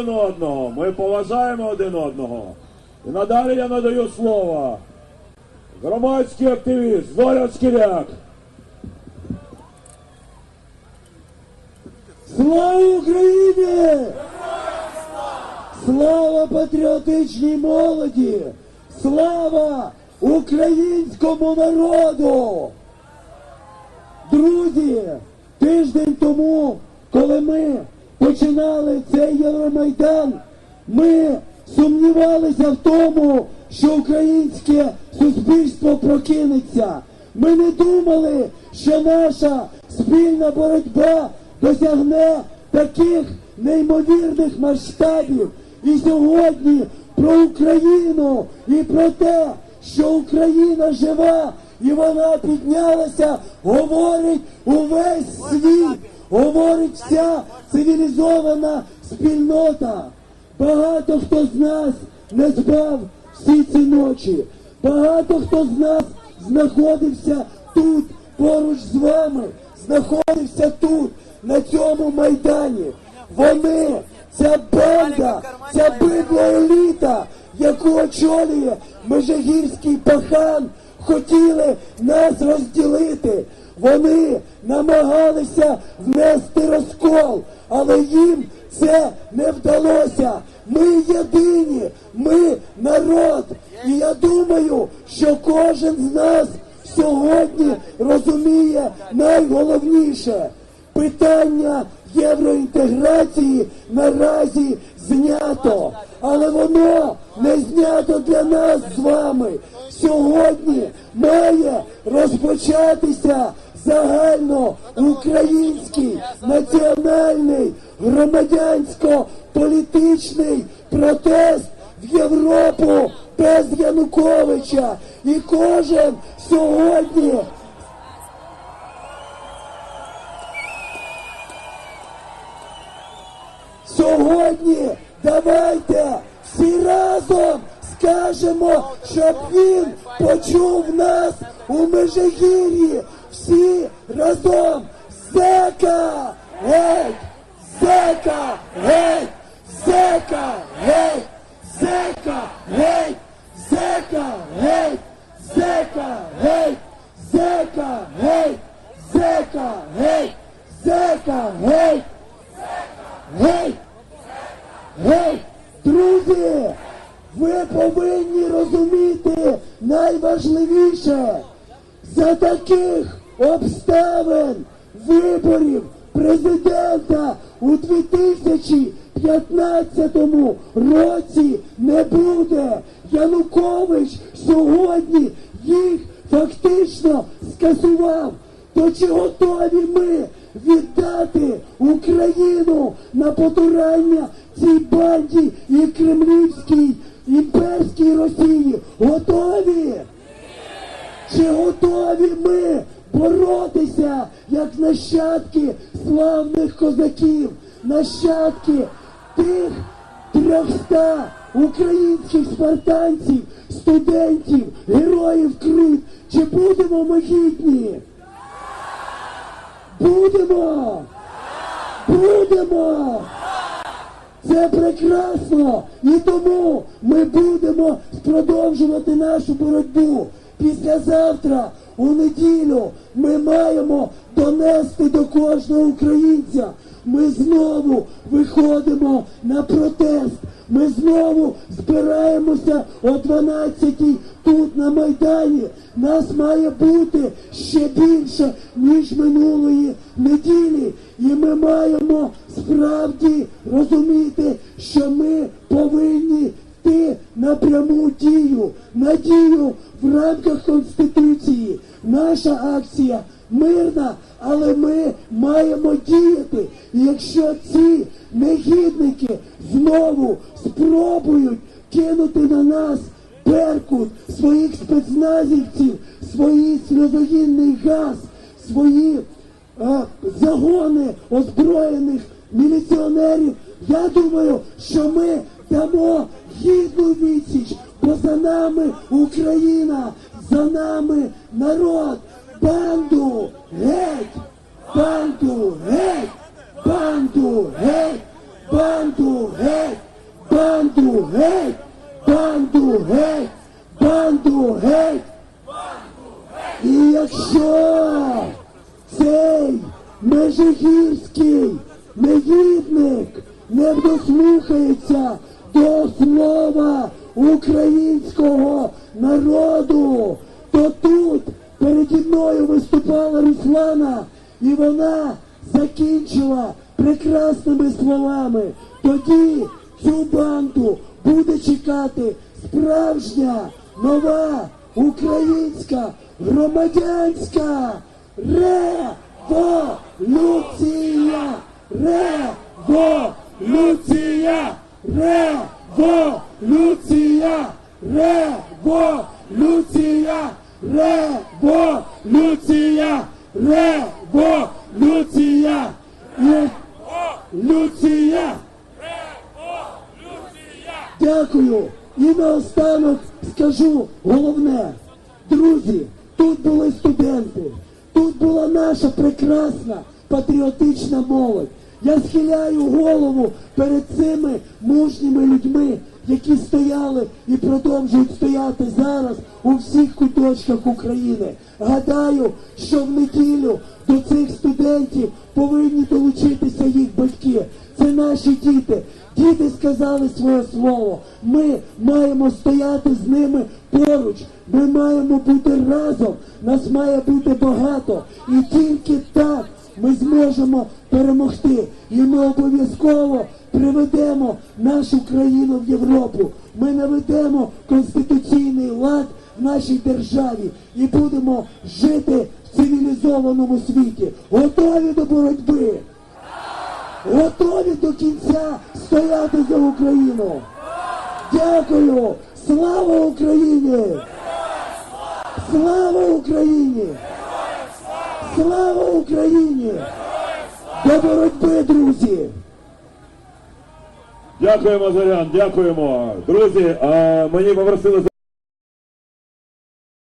один одного. Ми поважаємо один одного. І надалі я надаю слово. Громадський активіст Зоря Шкіряк. Слава Україні! Слава патріотичній молоді! Слава українському народу! Друзі, тиждень тому, коли ми починали цей Євромайдан, ми сумнівалися в тому, що українське суспільство прокинеться. Ми не думали, що наша спільна боротьба досягне таких неймовірних масштабів. І сьогодні про Україну і про те, що Україна жива і вона піднялася, говорить увесь світ, говорить вся цивілізована спільнота. Багато хто з нас не спав всі ці ночі. Багато хто з нас знаходився тут поруч з вами, знаходився тут, на цьому майдані. Вони, ця банда, ця бидла еліта, яку очолює Межигірський пахан, хотіли нас розділити. Вони намагалися внести розкол, але їм це не вдалося. Ми єдині, ми народ. І я думаю, що кожен з нас сьогодні розуміє найголовніше питання євроінтеграції наразі знято, але воно не знято для нас з вами. Сьогодні має розпочатися загально український національний громадянсько-політичний протест в Європу без Януковича. І кожен сьогодні Сьогодні давайте всі разом скажемо, щоб він почув нас у Межигір'ї. Всі разом зека геть! Зека геть! Зека геть! Зека геть! Зека геть! Зека геть! Зека геть! Зека геть! Зека геть! Гей! Гей! Друзі! Ви повинні розуміти найважливіше за таких обставин виборів президента у 2015 році не буде. Янукович сьогодні їх фактично скасував. То чи готові ми віддати Україну на потурання цій банді і кремлівській імперській Росії? Готові? Чи готові ми боротися як нащадки славних козаків, нащадки тих трьохста українських спартанців, студентів, героїв Крут? Чи будемо ми гідні? Будемо! Будемо! Це прекрасно! І тому ми будемо продовжувати нашу боротьбу. Післязавтра, у неділю, ми маємо донести до кожного українця. Ми знову виходимо на протест. Ми знову збираємося о 12-й тут на Майдані. Нас має бути ще більше, ніж минулої неділі. І ми маємо справді розуміти, що ми повинні йти на пряму дію, на дію в рамках Конституції. Наша акція мирна, але ми маємо діяти. І якщо ці негідники знову спробують кинути на нас Беркут, своїх спецназівців, свої сльозогінний газ, свої е, загони озброєних міліціонерів. Я думаю, що ми дамо гідну відсіч, бо за нами Україна, за нами народ, банду геть, банду геть, банду геть, банду геть, банду геть, банду геть, банду геть. І якщо цей межигірський негідник не дослухається до слова українського народу, то тут переді мною виступала Руслана, і вона закінчила прекрасними словами. Тоді цю банду буде чекати справжня нова українська громадянська революція! Революція! Революція! Революція! Революція! Революція! Люція! Дякую. І наостанок скажу головне. Друзі, тут були студенти, тут була наша прекрасна патріотична молодь. Я схиляю голову перед цими мужніми людьми, які стояли і продовжують стояти зараз у всіх куточках України. Гадаю, що в неділю до цих студентів повинні долучитися їх батьки. Це наші діти. Діти сказали своє слово. Ми маємо стояти з ними поруч. Ми маємо бути разом. Нас має бути багато. І тільки так ми зможемо перемогти. І ми обов'язково приведемо нашу країну в Європу. Ми наведемо конституційний лад в нашій державі і будемо жити в цивілізованому світі. Готові до боротьби. Готові до кінця стояти за Україну. Дякую! Слава Україні! Слава Україні! Слава Україні! До боротьби, друзі! Дякуємо, Зорян, дякуємо. Друзі, мені попросили